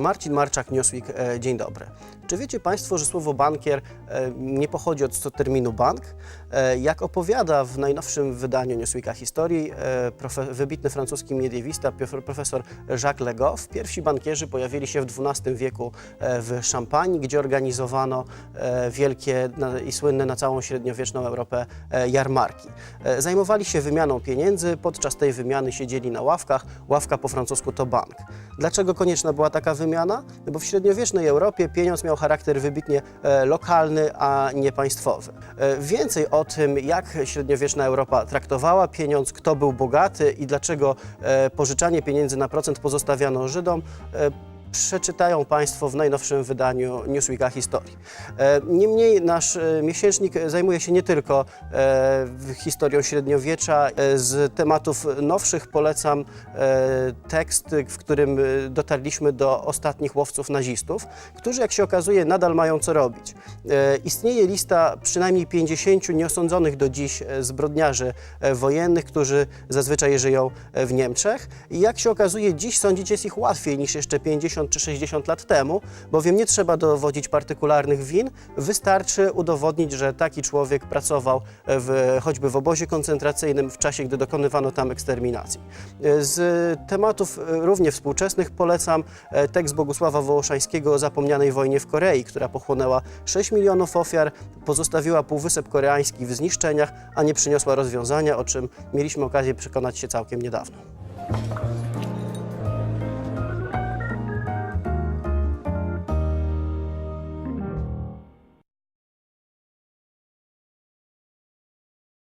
Marcin Marczak, Newsweek, e, dzień dobry. Czy wiecie Państwo, że słowo bankier e, nie pochodzi od terminu bank? E, Jak opowiada w najnowszym wydaniu Newsweeka historii e, wybitny francuski mediewista, profesor Jacques Legoff, pierwsi bankierzy pojawili się w XII wieku w Szampanii, gdzie organizowano wielkie i słynne na całą średniowieczną Europę jarmarki. Zajmowali się wymianą pieniędzy, podczas tej wymiany siedzieli na ławkach. Ławka po francusku to bank. Dlaczego konieczna była taka wymiana? No bo w średniowiecznej Europie pieniądz miał charakter wybitnie e, lokalny, a nie państwowy. E, Więcej o tym, jak średniowieczna Europa traktowała pieniądz, kto był bogaty i dlaczego e, pożyczanie pieniędzy na procent pozostawiano Żydom, przeczytają Państwo w najnowszym wydaniu Newsweeka Historii. E, Niemniej nasz e, miesięcznik zajmuje się nie tylko e, historią średniowiecza. Z tematów nowszych polecam tekst, w którym dotarliśmy do ostatnich łowców nazistów, którzy jak się okazuje nadal mają co robić. Istnieje lista przynajmniej 50 nieosądzonych do dziś zbrodniarzy wojennych, którzy zazwyczaj żyją w Niemczech. I jak się okazuje, dziś sądzić jest ich łatwiej niż jeszcze 50 czy 60 lat temu, bowiem nie trzeba dowodzić partykularnych win, wystarczy udowodnić, że taki człowiek pracował w, choćby w obozie koncentracyjnym w czasie, gdy dokonywano tam eksterminacji. Z tematów e, równie współczesnych polecam e, tekst Bogusława Wołoszańskiego o zapomnianej wojnie w Korei, która pochłonęła 6 milionów ofiar, pozostawiła Półwysep Koreański w zniszczeniach, a nie przyniosła rozwiązania, o czym mieliśmy okazję przekonać się całkiem niedawno.